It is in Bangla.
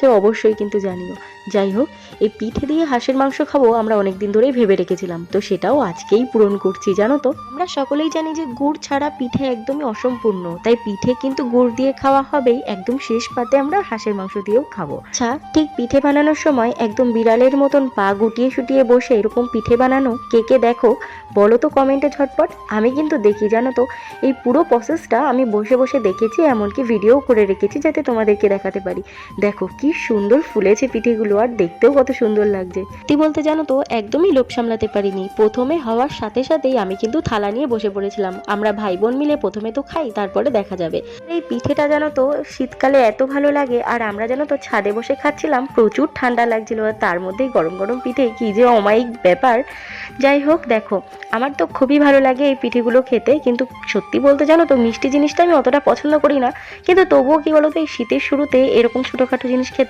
সে অবশ্যই কিন্তু জানিও। যাই হোক, এই পিঠে দিয়ে হাঁসের মাংস খাব আমরা অনেক দিন ধরেই ভেবে রেখেছিলাম। তো সেটাও আজকেই পূরণ করছি, জানো তো? আমরা সকলেই জানি যে গুড় ছাড়া পিঠে একদমই অসম্পূর্ণ। তাই পিঠে কিন্তু গুড় দিয়ে খাওয়া হবেই, একদম শেষ পাতে আমরা হাঁসের মাংস দিয়েও খাব। আচ্ছা ঠিক পিঠে বানানোর সময় একদম বিড়ালের মতন পা গুটিয়ে শুটিয়ে বসে এরকম পিঠে বানানো কে কে দেখো, বলো তো কমেন্টে ঝটপট। আমি কিন্তু দেখি, জানো তো, এই পুরো প্রসেসটা আমি বসে বসে দেখেছি, এমনকি ভিডিও করে রেখেছি যাতে তোমাদেরকে দেখাতে পারি। দেখো, কি সুন্দর ফুলেছে পিঠেগুলো, আর দেখতেও কত সুন্দর লাগছে। সত্যি বলতে জানো তো, একদমই লোভ সামলাতে পারিনি। প্রথমে হওয়ার সাথে সাথেই আমি কিন্তু থালা নিয়ে বসে পড়েছিলাম। আমরা ভাই বোন মিলে প্রথমে তো খাই, তারপরে দেখা যাবে। এই পিঠেটা জানো তো, শীতকালে এত ভালো লাগে, আর আমরা জানো তো ছাদে বসে খাচ্ছিলাম, প্রচুর ঠান্ডা লাগছিল, আর তার মধ্যেই গরম গরম পিঠে, কি যে অমায়িক ব্যাপার। যাই হোক, দেখো আমার তো খুবই ভালো লাগে এই পিঠেগুলো খেতে, কিন্তু সত্যি বলতে জানো তো, মিষ্টি জিনিসটা আমি অতটা পছন্দ করি না। কিন্তু তবুও কি তো, এই শীতের শুরুতে এরকম ছোটোখাটো জিনিস খেতে